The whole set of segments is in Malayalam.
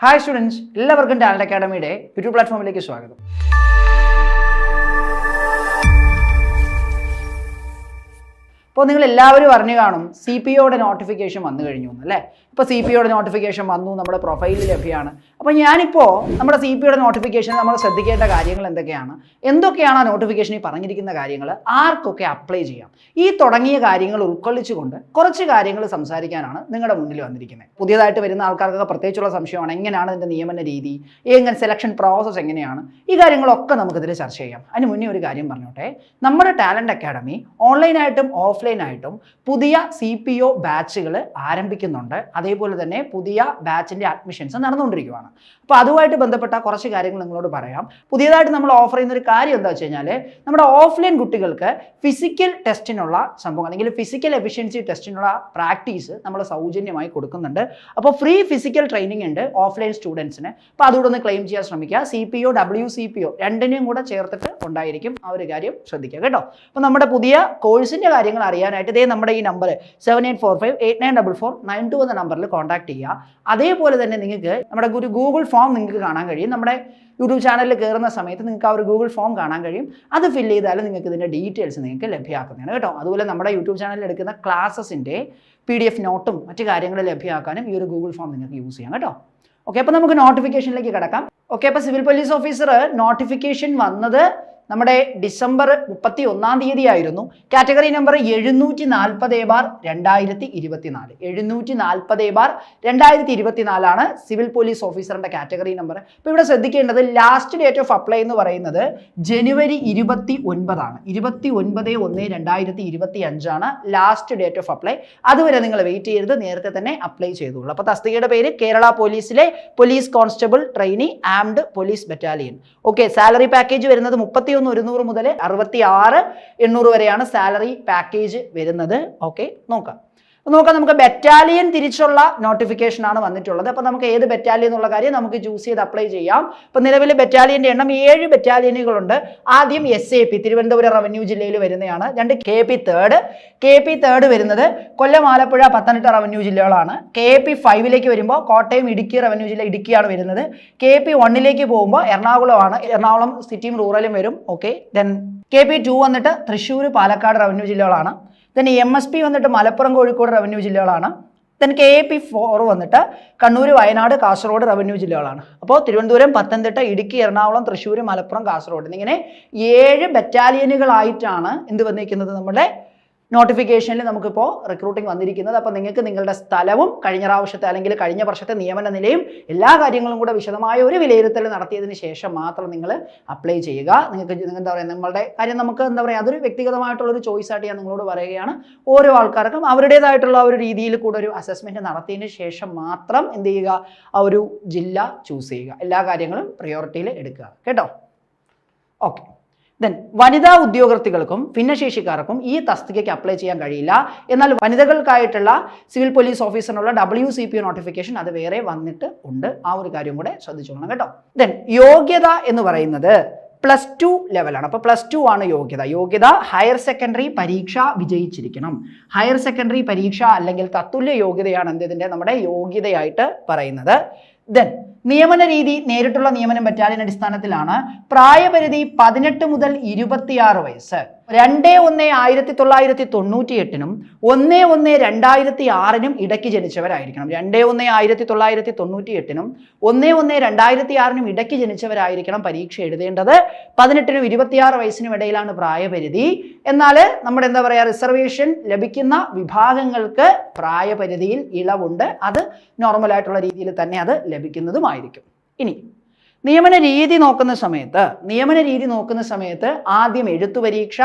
ഹായ് സ്റ്റുഡൻസ് എല്ലാവർക്കും ടാലന്റ് അക്കാഡമിയുടെ യൂട്യൂബ് പ്ലാറ്റ്ഫോമിലേക്ക് സ്വാഗതം. അപ്പോൾ നിങ്ങൾ എല്ലാവരും അറിഞ്ഞു കാണും സി പി ഒയുടെ നോട്ടിഫിക്കേഷൻ വന്നു കഴിഞ്ഞു അല്ലേ ഇപ്പോൾ സി പി ഒയുടെ നോട്ടിഫിക്കേഷൻ വന്നു നമ്മുടെ പ്രൊഫൈലിൽ ലഭ്യമാണ് അപ്പോൾ ഞാനിപ്പോൾ നമ്മുടെ സി പി ഒയുടെ നോട്ടിഫിക്കേഷൻ നമ്മൾ ശ്രദ്ധിക്കേണ്ട കാര്യങ്ങൾ എന്തൊക്കെയാണ്? എന്തൊക്കെയാണ് ആ നോട്ടിഫിക്കേഷനിൽ പറഞ്ഞിരിക്കുന്ന കാര്യങ്ങൾ? ആർക്കൊക്കെ അപ്ലൈ ചെയ്യാം? ഈ തുടങ്ങിയ കാര്യങ്ങൾ ഉൾക്കൊള്ളിച്ചുകൊണ്ട് കുറച്ച് കാര്യങ്ങൾ സംസാരിക്കാനാണ് നിങ്ങളുടെ മുന്നിൽ വന്നിരിക്കുന്നത്. പുതിയതായിട്ട് വരുന്ന ആൾക്കാർക്കൊക്കെ പ്രത്യേകിച്ചുള്ള സംശയമാണ് എങ്ങനെയാണ് ഇതിന്റെ നിയമന രീതി? എങ്ങനെ സെലക്ഷൻ പ്രോസസ്സ് എങ്ങനെയാണ്? ഈ കാര്യങ്ങളൊക്കെ നമുക്കിതിൽ ചർച്ച ചെയ്യാം. അതിന് മുന്നേ ഒരു കാര്യം പറഞ്ഞോട്ടെ. നമ്മുടെ ടാലന്റ് അക്കാഡമി ഓൺലൈനായിട്ടും ഓഫ്ലൈനായിട്ടും പുതിയ സി പി ഒ ബാച്ചുകൾ ആരംഭിക്കുന്നുണ്ട്. അതേപോലെ തന്നെ പുതിയ ബാച്ചിന്റെ അഡ്മിഷൻസ് നടന്നുകൊണ്ടിരിക്കുകയാണ് അപ്പോൾ അതുമായിട്ട് ബന്ധപ്പെട്ട കുറച്ച് കാര്യങ്ങൾ നിങ്ങളോട് പറയാം. പുതിയതായിട്ട് നമ്മൾ ഓഫർ ചെയ്യുന്ന ഒരു കാര്യം എന്താ വെച്ച് കഴിഞ്ഞാൽ നമ്മുടെ ഓഫ്ലൈൻ കുട്ടികൾക്ക് ഫിസിക്കൽ ടെസ്റ്റിനുള്ള സംഭവം അല്ലെങ്കിൽ ഫിസിക്കൽ എഫിഷ്യൻസി ടെസ്റ്റിനുള്ള പ്രാക്ടീസ് നമ്മൾ സൗജന്യമായി കൊടുക്കുന്നുണ്ട്. അപ്പോൾ ഫ്രീ ഫിസിക്കൽ ട്രെയിനിങ് ഉണ്ട് ഓഫ്ലൈൻ സ്റ്റുഡൻസിന് അപ്പോൾ അതുകൂടെ ഒന്ന് ക്ലെയിം ചെയ്യാൻ ശ്രമിക്കുക. C P O W C P O രണ്ടിനെയും കൂടെ ചേർത്തിട്ട് ഉണ്ടായിരിക്കും ആ ഒരു കാര്യം ശ്രദ്ധിക്കുക കേട്ടോ. അപ്പോൾ നമ്മുടെ പുതിയ കോഴ്സിന്റെ കാര്യങ്ങൾ അറിയാനായിട്ട് ഇതേ നമ്മുടെ ഈ number seven eight four five eight nine double four nine two എന്ന നമ്പറിൽ കോൺടാക്ട് ചെയ്യുക അതേപോലെ തന്നെ നിങ്ങൾക്ക് നമ്മുടെ ഒരു ഗൂഗിൾ ഫോം നിങ്ങൾക്ക് കാണാൻ കഴിയും. നമ്മുടെ യൂട്യൂബ് ചാനലിൽ കയറുന്ന സമയത്ത് നിങ്ങൾക്ക് ആ ഒരു ഗൂഗിൾ ഫോം കാണാൻ കഴിയും. അത് ഫില്ല് ചെയ്താൽ നിങ്ങൾക്ക് ഇതിന്റെ ഡീറ്റെയിൽസ് നിങ്ങൾക്ക് ലഭ്യമാക്കുന്നതാണ് കേട്ടോ. അതുപോലെ നമ്മുടെ യൂട്യൂബ് ചാനലിൽ എടുക്കുന്ന ക്ലാസ്സസിന്റെ പി ഡി എഫ് നോട്ടും മറ്റു കാര്യങ്ങൾ ലഭ്യമാക്കാനും ഈ ഒരു ഗൂഗിൾ ഫോം നിങ്ങൾക്ക് യൂസ് ചെയ്യാം കേട്ടോ. ഓക്കെ അപ്പോൾ നമുക്ക് നോട്ടിഫിക്കേഷനിലേക്ക് കിടക്കാം. ഓക്കെ അപ്പോൾ സിവിൽ പോലീസ് ഓഫീസർ നോട്ടിഫിക്കേഷൻ വന്നത് നമ്മുടെ ഡിസംബർ മുപ്പത്തി ഒന്നാം തീയതി ആയിരുന്നു കാറ്റഗറി നമ്പർ എഴുന്നൂറ്റി നാൽപ്പത് ബാർ രണ്ടായിരത്തി ഇരുപത്തിനാല് എഴുന്നൂറ്റി നാൽപ്പത് ബാർ രണ്ടായിരത്തി ഇരുപത്തിനാലാണ് സിവിൽ പോലീസ് ഓഫീസറിന്റെ കാറ്റഗറി നമ്പർ. അപ്പോൾ ഇവിടെ ശ്രദ്ധിക്കേണ്ടത് ലാസ്റ്റ് ഡേറ്റ് ഓഫ് അപ്ലൈ എന്ന് പറയുന്നത് ജനുവരി ഇരുപത്തി ഒൻപതാണ് ഇരുപത്തി ഒൻപത് ഒന്ന് രണ്ടായിരത്തി ഇരുപത്തി അഞ്ചാണ് ലാസ്റ്റ് ഡേറ്റ് ഓഫ് അപ്ലൈ. അതുവരെ നിങ്ങൾ വെയിറ്റ് ചെയ്യരുത്. നേരത്തെ തന്നെ അപ്ലൈ ചെയ്തോളൂ. അപ്പോൾ തസ്തികയുടെ പേര് കേരള പോലീസിലെ police constable trainee armed police battalion. Okay salary package വരുന്നത് മുപ്പത്തി ഒന്ന് ഒരുന്നൂറ് മുതൽ അറുപത്തി ആറ് എണ്ണൂറ് വരെയാണ് സാലറി പാക്കേജ് വരുന്നത്. ഓക്കെ നോക്കാം. നോക്കാം നമുക്ക് ബറ്റാലിയൻ തിരിച്ചുള്ള നോട്ടിഫിക്കേഷൻ ആണ് വന്നിട്ടുള്ളത്. അപ്പോൾ നമുക്ക് ഏത് ബറ്റാലിയൻ എന്നുള്ള കാര്യം നമുക്ക് ചൂസ് ചെയ്ത് അപ്ലൈ ചെയ്യാം. അപ്പോൾ നിലവിലെ ബറ്റാലിയന്റെ എണ്ണം ഏഴ് ബറ്റാലിയനുകളുണ്ട് ആദ്യം S A P Thiruvananthapuram revenue ജില്ലയിൽ വരുന്നതാണ് രണ്ട് K P third K P third വരുന്നത് കൊല്ലം ആലപ്പുഴ പത്തനംതിട്ട റവന്യൂ ജില്ലകളാണ്. കെ പി ഫൈവിലേക്ക് വരുമ്പോൾ കോട്ടയം ഇടുക്കി റവന്യൂ ജില്ല ഇടുക്കിയാണ് വരുന്നത്. കെ പി വണ്ണിലേക്ക് പോകുമ്പോൾ എറണാകുളമാണ്. എറണാകുളം സിറ്റിയും റൂറലും വരും. Okay then K P two വന്നിട്ട് തൃശ്ശൂർ പാലക്കാട് റവന്യൂ ജില്ലകളാണ്. ദെൻ എം എസ് പി വന്നിട്ട് Malappuram Kozhikode revenue ജില്ലകളാണ്. Then K A P four വന്നിട്ട് കണ്ണൂർ വയനാട് കാസർഗോഡ് റവന്യൂ ജില്ലകളാണ്. അപ്പോൾ തിരുവനന്തപുരം പത്തനംതിട്ട ഇടുക്കി എറണാകുളം തൃശ്ശൂർ മലപ്പുറം കാസർഗോഡ്. എന്നിങ്ങനെ ഏഴ് ബറ്റാലിയനുകളായിട്ടാണ് എന്ത് വന്നിരിക്കുന്നത്? നമ്മുടെ നോട്ടിഫിക്കേഷനിൽ നമുക്കിപ്പോൾ റിക്രൂട്ടിംഗ് വന്നിരിക്കുന്നത്. അപ്പോൾ നിങ്ങൾക്ക് നിങ്ങളുടെ സ്ഥലവും കഴിഞ്ഞ പ്രാവശ്യത്തെ അല്ലെങ്കിൽ കഴിഞ്ഞ വർഷത്തെ നിയമന നിലയും എല്ലാ കാര്യങ്ങളും കൂടെ വിശദമായ ഒരു വിലയിരുത്തൽ നടത്തിയതിന് ശേഷം മാത്രം നിങ്ങൾ അപ്ലൈ ചെയ്യുക. നിങ്ങൾക്ക് എന്താ പറയുക നിങ്ങളുടെ കാര്യം നമുക്ക് എന്താ പറയുക അതൊരു വ്യക്തിഗതമായിട്ടുള്ളൊരു ചോയ്സ് ആയിട്ട് ഞാൻ നിങ്ങളോട് പറയുകയാണ്. ഓരോ ആൾക്കാർക്കും അവരുടേതായിട്ടുള്ള ഒരു രീതിയിൽ കൂടെ ഒരു അസസ്മെന്റ് നടത്തിയതിന് ശേഷം മാത്രം എന്ത് ചെയ്യുക ആ ഒരു ജില്ല ചൂസ് ചെയ്യുക. എല്ലാ കാര്യങ്ങളും പ്രയോറിറ്റിയിൽ എടുക്കുക. കേട്ടോ? ഓക്കെ ദെൻ വനിതാ ഉദ്യോഗാർത്ഥികൾക്കും ഭിന്നശേഷിക്കാർക്കും ഈ തസ്തികയ്ക്ക് അപ്ലൈ ചെയ്യാൻ കഴിയില്ല. എന്നാൽ വനിതകൾക്കായിട്ടുള്ള സിവിൽ പോലീസ് ഓഫീസറിനുള്ള ഡബ്ല്യു സി പി നോട്ടിഫിക്കേഷൻ അത് വേറെ വന്നിട്ട് ഉണ്ട്. ആ ഒരു കാര്യം കൂടെ ശ്രദ്ധിച്ചോളണം കേട്ടോ. ദെൻ യോഗ്യത എന്ന് പറയുന്നത് പ്ലസ് ടു ലെവലാണ് അപ്പോൾ പ്ലസ് ടു ആണ് യോഗ്യത. യോഗ്യത ഹയർ സെക്കൻഡറി പരീക്ഷ വിജയിച്ചിരിക്കണം. ഹയർ സെക്കൻഡറി പരീക്ഷ അല്ലെങ്കിൽ തത്തുല്യ യോഗ്യതയാണ് എന്ത് ഇതിന്റെ? നമ്മുടെ യോഗ്യതയായിട്ട് പറയുന്നത്. ദെൻ നിയമന രീതി നേരിട്ടുള്ള നിയമനം ബറ്റാലിയൻ അടിസ്ഥാനത്തിലാണ് പ്രായപരിധി പതിനെട്ട് മുതൽ ഇരുപത്തിയാറ് വയസ്സ്. രണ്ട് ഒന്ന് ആയിരത്തി തൊള്ളായിരത്തി തൊണ്ണൂറ്റി എട്ടിനും ഒന്ന് ഒന്ന് രണ്ടായിരത്തി ആറിനും ഇടയ്ക്ക് ജനിച്ചവരായിരിക്കണം. രണ്ട് ഒന്ന് ആയിരത്തി തൊള്ളായിരത്തി തൊണ്ണൂറ്റി എട്ടിനും ഒന്ന് ഒന്ന് രണ്ടായിരത്തി ആറിനും ഇടയ്ക്ക് ജനിച്ചവരായിരിക്കണം പരീക്ഷ എഴുതേണ്ടത്. പതിനെട്ടിനും ഇരുപത്തിയാറ് വയസ്സിനും ഇടയിലാണ് പ്രായപരിധി. എന്നാൽ നമ്മുടെ എന്താ പറയുക റിസർവേഷൻ ലഭിക്കുന്ന വിഭാഗങ്ങൾക്ക് പ്രായപരിധിയിൽ ഇളവുണ്ട്. അത് നോർമലായിട്ടുള്ള രീതിയിൽ തന്നെ അത് ലഭിക്കുന്നതുമായിരിക്കും. ഇനി നിയമന രീതി നോക്കുന്ന സമയത്ത് നിയമന രീതി നോക്കുന്ന സമയത്ത് ആദ്യം എഴുത്തു പരീക്ഷ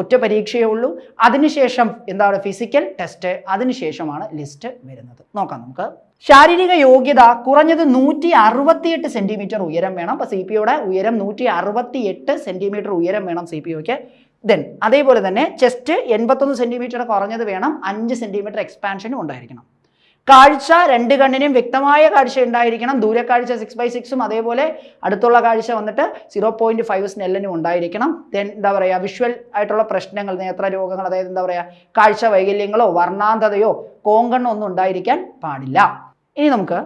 ഒറ്റ പരീക്ഷയേ ഉള്ളൂ. അതിനുശേഷം എന്താണ് ഫിസിക്കൽ ടെസ്റ്റ് അതിനുശേഷമാണ് ലിസ്റ്റ് വരുന്നത്. നോക്കാം നമുക്ക്. ശാരീരിക യോഗ്യത കുറഞ്ഞത് നൂറ്റി അറുപത്തിയെട്ട് സെന്റിമീറ്റർ ഉയരം വേണം. അപ്പോൾ സി പി ഒയുടെ ഉയരം നൂറ്റി അറുപത്തി എട്ട് സെന്റിമീറ്റർ ഉയരം വേണം സി പി ഒക്ക് ദെൻ അതേപോലെ തന്നെ ചെസ്റ്റ് എൺപത്തൊന്ന് സെന്റിമീറ്റർ കുറഞ്ഞത് വേണം. അഞ്ച് സെന്റിമീറ്റർ എക്സ്പാൻഷനും ഉണ്ടായിരിക്കണം. കാഴ്ച രണ്ട് കണ്ണിനും വ്യക്തമായ കാഴ്ച ഉണ്ടായിരിക്കണം. ദൂരക്കാഴ്ച സിക്സ് ബൈ സിക്സും അതേപോലെ അടുത്തുള്ള കാഴ്ച വന്നിട്ട് സീറോ പോയിന്റ് ഫൈവ് സ്നെല്ലിനും ഉണ്ടായിരിക്കണം. ദെൻ എന്താ പറയുക വിഷ്വൽ ആയിട്ടുള്ള പ്രശ്നങ്ങൾ നേത്ര രോഗങ്ങൾ അതായത് എന്താ പറയുക കാഴ്ച വൈകല്യങ്ങളോ വർണാന്തതയോ കോങ്കണ്ണോ ഒന്നും ഉണ്ടായിരിക്കാൻ പാടില്ല. ഇനി നമുക്ക്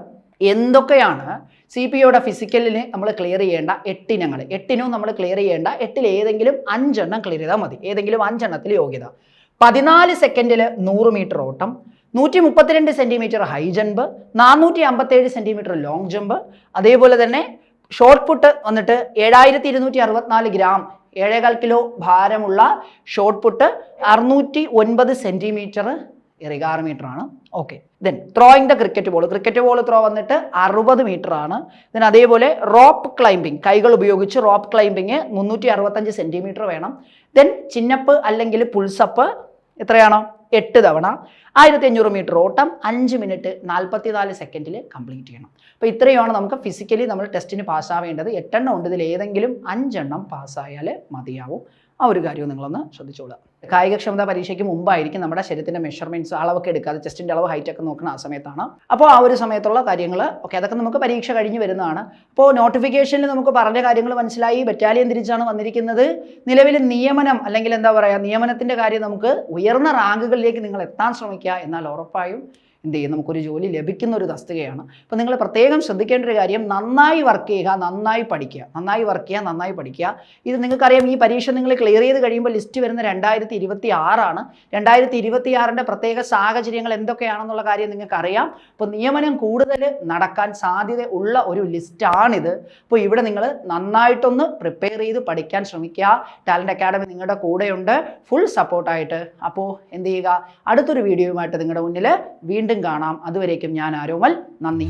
എന്തൊക്കെയാണ് സി പി ഒയുടെ ഫിസിക്കലിന് നമ്മൾ ക്ലിയർ ചെയ്യേണ്ട എട്ടിനങ്ങൾ? എട്ടിനും നമ്മൾ ക്ലിയർ ചെയ്യേണ്ട എട്ടിൽ ഏതെങ്കിലും അഞ്ചെണ്ണം ക്ലിയർ ചെയ്താൽ മതി. ഏതെങ്കിലും അഞ്ചെണ്ണത്തിൽ യോഗ്യത. പതിനാല് സെക്കൻഡിൽ നൂറ് മീറ്റർ ഓട്ടം. നൂറ്റി മുപ്പത്തിരണ്ട് സെന്റിമീറ്റർ ഹൈ ജമ്പ് നാനൂറ്റി അമ്പത്തേഴ് സെന്റിമീറ്റർ ലോങ് ജമ്പ് അതേപോലെ തന്നെ ഷോർട്ട് പുട്ട് വന്നിട്ട് ഏഴായിരത്തി ഇരുന്നൂറ്റി അറുപത്തിനാല് ഗ്രാം ഏഴേകാൽ കിലോ ഭാരമുള്ള ഷോർട്ട് പുട്ട് അറുന്നൂറ്റി ഒൻപത് സെന്റിമീറ്റർ റിഗാർ മീറ്റർ ആണ് okay then throwing the cricket ball cricket ball throw വന്നിട്ട് അറുപത് മീറ്റർ ആണ് ദെൻ അതേപോലെ റോപ്പ് ക്ലൈംബിംഗ് കൈകൾ ഉപയോഗിച്ച് റോപ്പ് ക്ലൈംബിങ് മുന്നൂറ്റി അറുപത്തഞ്ച് സെന്റിമീറ്റർ വേണം ദെൻ ചിന്നപ്പ് അല്ലെങ്കിൽ പുൾസപ്പ് എത്രയാണോ? എട്ട് തവണ ആയിരത്തി അഞ്ഞൂറ് മീറ്റർ ഓട്ടം അഞ്ച് മിനിറ്റ് നാൽപ്പത്തിനാല് സെക്കൻഡിൽ കംപ്ലീറ്റ് ചെയ്യണം. അപ്പോൾ ഇത്രയുമാണ് നമുക്ക് ഫിസിക്കലി നമ്മൾ ടെസ്റ്റിന് പാസ്സാവേണ്ടത് എട്ടെണ്ണം ഉണ്ട് ഇതിൽ ഏതെങ്കിലും അഞ്ചെണ്ണം പാസ്സായാൽ മതിയാവും. ആ ഒരു കാര്യവും നിങ്ങളൊന്ന് ശ്രദ്ധിച്ചോളുക. കായികക്ഷമത പരീക്ഷയ്ക്ക് മുമ്പായിരിക്കും നമ്മുടെ ശരീരത്തിന്റെ മെഷർമെന്റ്സ് അളവൊക്കെ എടുക്കാതെ ചെസ്റ്റിന്റെ അളവ് ഹൈറ്റ് ഒക്കെ നോക്കുന്ന ആ സമയത്താണ്. അപ്പോൾ ആ ഒരു സമയത്തുള്ള കാര്യങ്ങൾ ഓക്കെ അതൊക്കെ നമുക്ക് പരീക്ഷ കഴിഞ്ഞ് വരുന്നതാണ്. അപ്പോൾ നോട്ടിഫിക്കേഷനിൽ നമുക്ക് പറഞ്ഞ കാര്യങ്ങൾ മനസ്സിലായി. ബറ്റാലിയൻ തിരിച്ചാണ് വന്നിരിക്കുന്നത്. നിലവിൽ നിയമനം അല്ലെങ്കിൽ എന്താ പറയുക നിയമനത്തിന്റെ കാര്യം നമുക്ക് ഉയർന്ന റാങ്കുകളിലേക്ക് നിങ്ങൾ എത്താൻ ശ്രമിക്കുക എന്നാൽ ഉറപ്പായും എന്ത് ചെയ്യും? നമുക്കൊരു ജോലി ലഭിക്കുന്ന ഒരു തസ്തികയാണ്. അപ്പോൾ നിങ്ങൾ പ്രത്യേകം ശ്രദ്ധിക്കേണ്ട ഒരു കാര്യം നന്നായി വർക്ക് ചെയ്യുക നന്നായി പഠിക്കുക. നന്നായി വർക്ക് ചെയ്യുക നന്നായി പഠിക്കുക. ഇത് നിങ്ങൾക്കറിയാം ഈ പരീക്ഷ നിങ്ങൾ ക്ലിയർ ചെയ്ത് കഴിയുമ്പോൾ ലിസ്റ്റ് വരുന്ന രണ്ടായിരത്തി ഇരുപത്തി ആറാണ് രണ്ടായിരത്തി ഇരുപത്തി ആറിന്റെ പ്രത്യേക സാഹചര്യങ്ങൾ എന്തൊക്കെയാണെന്നുള്ള കാര്യം നിങ്ങൾക്കറിയാം. അപ്പോൾ നിയമനം കൂടുതൽ നടക്കാൻ സാധ്യത ഉള്ള ഒരു ലിസ്റ്റാണിത്. അപ്പോൾ ഇവിടെ നിങ്ങൾ നന്നായിട്ടൊന്ന് പ്രിപ്പയർ ചെയ്ത് പഠിക്കാൻ ശ്രമിക്കുക. ടാലന്റ് അക്കാഡമി നിങ്ങളുടെ കൂടെയുണ്ട്. ഫുൾ സപ്പോർട്ടായിട്ട്. അപ്പോൾ എന്ത് ചെയ്യുക? അടുത്തൊരു വീഡിയോയുമായിട്ട് നിങ്ങളുടെ മുന്നിൽ വീണ്ടും കാണാം. അതുവരേക്കും ഞാൻ ആരോമൽ. നന്ദി.